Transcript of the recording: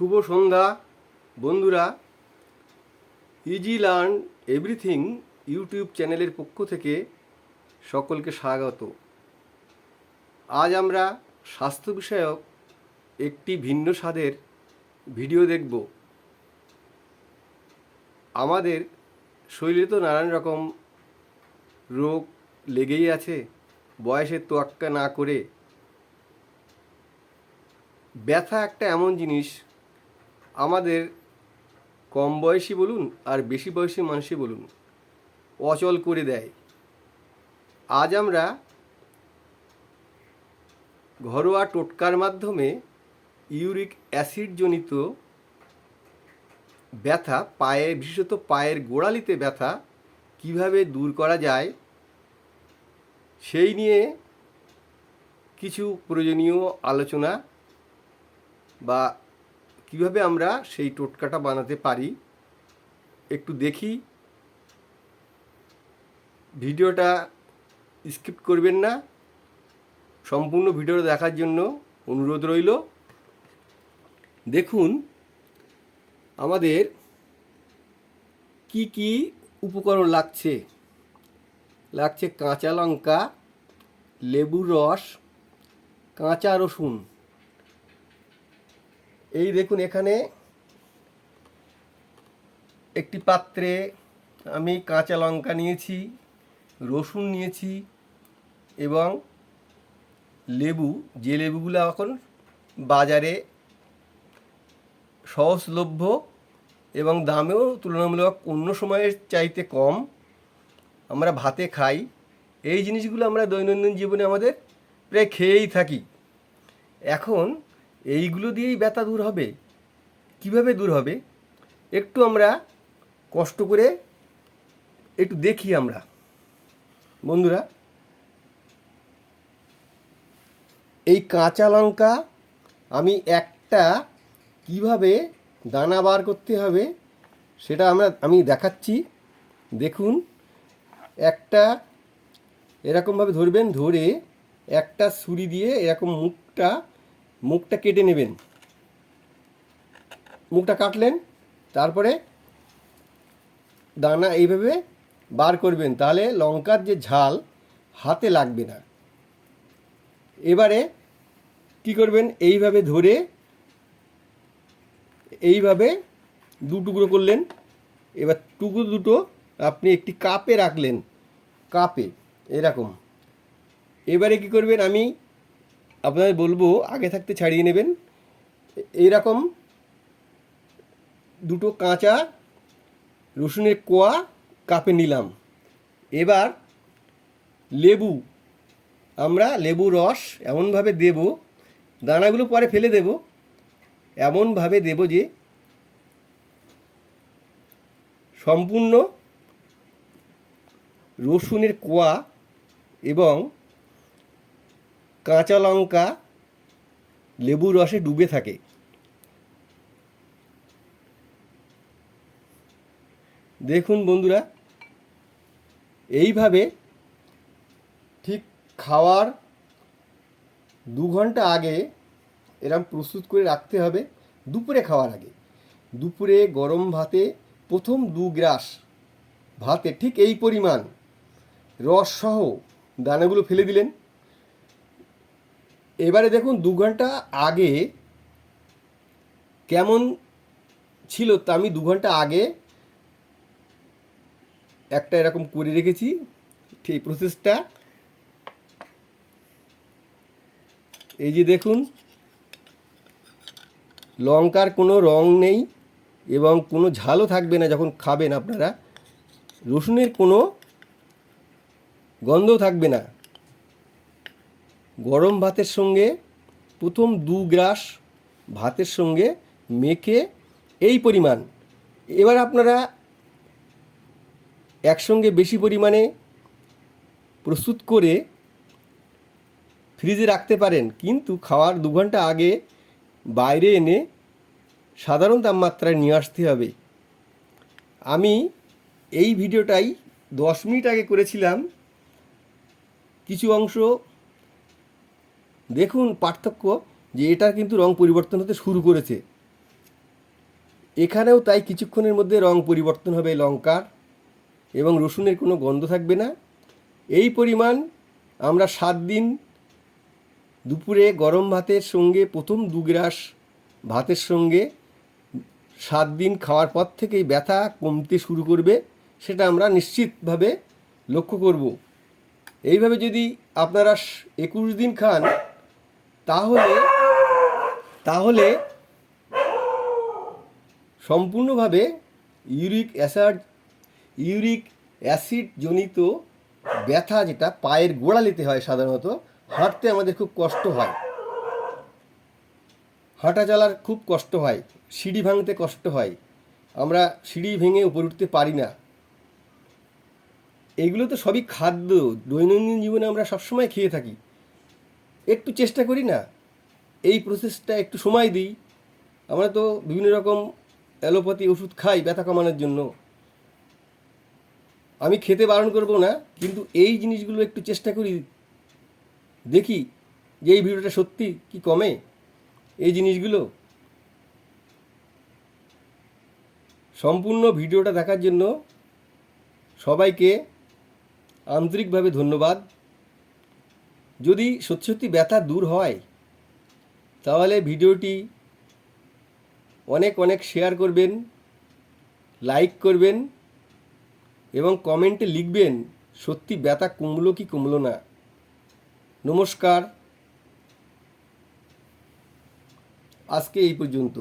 শুভ সন্ধ্যা, বন্ধুরা। Easy learn everything YouTube চ্যানেলের পক্ষ থেকে সকলকে স্বাগত। আজ আমরা স্বাস্থ্য বিষয়ক একটি ভিন্ন স্বাদের ভিডিও দেখব। আমাদের শরীরে তো নানান রকম রোগ লেগেই আছে, বয়সের তোয়াক্কা না করে। ব্যথা একটা এমন জিনিস আমাদের কম বয়সী বলুন আর বেশি বয়সী মানুষই বলুন, অচল করে দেয়। আজ আমরা ঘরোয়া টোটকার মাধ্যমে ইউরিক অ্যাসিডজনিত ব্যথা, পায়ে, বিশেষত পায়ের গোড়ালিতে ব্যথা কীভাবে দূর করা যায়, সেই নিয়ে কিছু প্রয়োজনীয় আলোচনা বা কীভাবে আমরা সেই টোটকাটা বানাতে পারি, একটু দেখি। ভিডিওটা স্কিপ করবেন না। সম্পূর্ণ ভিডিওটা দেখার জন্য অনুরোধ রইল। দেখুন, আমাদের কি কি উপকরণ লাগছে? লাগছে কাঁচা লঙ্কা, লেবুর রস, কাঁচা রসুন। এই দেখুন এখানে একটি পাত্রে আমি কাঁচা লঙ্কা নিয়েছি, রসুন নিয়েছি এবং লেবু, যে লেবুগুলো এখন বাজারে সহজলভ্য এবং দামেও তুলনামূলক অন্য সময়ের চাইতে কম আমরা ভাতে খাই। এই জিনিসগুলো আমরা দৈনন্দিন জীবনে আমাদের প্রায় খেয়েই থাকি। এখন এইগুলো দিয়েই ব্যথা দূর হবে। কীভাবে দূর হবে? একটু আমরা কষ্ট করে একটু দেখি আমরা। বন্ধুরা, এই কাঁচা লঙ্কা আমি একটা কীভাবে দানা বার করতে হবে সেটা আমরা, আমি দেখাচ্ছি। দেখুন, একটা এরকমভাবে ধরবেন, ধরে একটা ছুরি দিয়ে এরকম মুখটা মুখটা কেটে নেবেন। মুখটা কাটলেন, তারপরে দানা এইভাবে বার করবেন, তাহলে লঙ্কার যে ঝাল হাতে লাগবে না। এবারে কি করবেন, এইভাবে ধরে এইভাবে দু টুকরো করলেন। এবার টুকরো দুটো আপনি একটি কাপে রাখলেন, কাপে, এরকম। এবারে কি করবেন, আমি আপনাদের বলব, আগে থাকতে ছাড়িয়ে নেবেন। এইরকম দুটো কাঁচা রসুনের কোয়া কাপে নিলাম। এবার লেবু, আমরা লেবু রস এমনভাবে দেব, দানাগুলো পরে ফেলে দেব, এমনভাবে দেব যে সম্পূর্ণ রসুনের কোয়া এবং কাঁচা লঙ্কা লেবু রসে ডুবে থাকে। দেখুন বন্ধুরা, এইভাবে ঠিক খাওয়ার দু ঘণ্টা আগে এরম প্রস্তুত করে রাখতে হবে দুপুরে খাওয়ার আগে। দুপুরে গরম ভাতে প্রথম দু গ্রাস ভাতে ঠিক এই পরিমাণ রস সহ দানাগুলো ফেলে দিলেন। এবারে দেখুন দু ঘণ্টা আগে কেমন ছিল তা আমি দু ঘণ্টা আগে একটা এরকম করে রেখেছি সেই প্রসেসটা এই যে দেখুন, লঙ্কার কোনো রং নেই এবং কোনো ঝালও থাকবে না যখন খাবেন আপনারা। রসুনের কোনো গন্ধও থাকবে না। গরম ভাতের সঙ্গে প্রথম দু গ্রাস ভাতের সঙ্গে মেখে এই পরিমাণ। এবার আপনারা একসঙ্গে বেশি পরিমাণে প্রস্তুত করে ফ্রিজে রাখতে পারেন। কিন্তু খাওয়ার দু ঘণ্টা আগে বাইরে এনে সাধারণ তাপমাত্রায় নিয়ে আসতে হবে। আমি এই ভিডিওটাই দশ মিনিট আগে করেছিলাম। কিছু অংশ দেখুন পার্থক্য যে এটা কিন্তু রং পরিবর্তন হতে শুরু করেছে। এখানেও তাই কিছুক্ষণের মধ্যে রং পরিবর্তন হবে লঙ্কার এবং রসুনের কোনো গন্ধ থাকবে না। এই পরিমাণ আমরা সাত দিন দুপুরে গরম ভাতের সঙ্গে, প্রথম দু গ্রাস ভাতের সঙ্গে সাত দিন খাওয়ার পর থেকেই ব্যথা কমতে শুরু করবে, সেটা আমরা নিশ্চিতভাবে লক্ষ্য করব। এইভাবে যদি আপনারা একুশ দিন খান তাহলে তাহলে সম্পূর্ণভাবে ইউরিক অ্যাসাড, ইউরিক অ্যাসিড জনিত ব্যথা যেটা পায়ের গোড়ালিতে হয় সাধারণত, হাঁটতে আমাদের খুব কষ্ট হয়। হাঁটা চলার খুব কষ্ট হয়, সিঁড়ি ভাঙতে কষ্ট হয়, আমরা সিঁড়ি ভেঙে উপরে উঠতে পারি না। এগুলো তো সবই খাদ্য, দৈনন্দিন জীবনে আমরা সবসময় খেয়ে থাকি। একটু চেষ্টা করি না। এই প্রসেসটা একটু সময় দিই। আমরা তো বিভিন্ন রকম অ্যালোপ্যাথি ওষুধ খাই ব্যথা কমানোর জন্য। আমি খেতে বারণ করব না, কিন্তু এই জিনিসগুলো একটু চেষ্টা করি। দেখি যে এই ভিডিওটা সত্যি কি কমে এই জিনিসগুলো। সম্পূর্ণ ভিডিওটা দেখার জন্য সবাইকে আন্তরিকভাবে ধন্যবাদ। যদি সত্যি সত্যি ব্যথা দূর হয়, তাহলে ভিডিওটি অনেক অনেক শেয়ার করবেন লাইক করবেন এবং কমেন্টে লিখবেন, সত্যি ব্যথা কমলো কি কমলো না। নমস্কার। আজকে এই পর্যন্ত।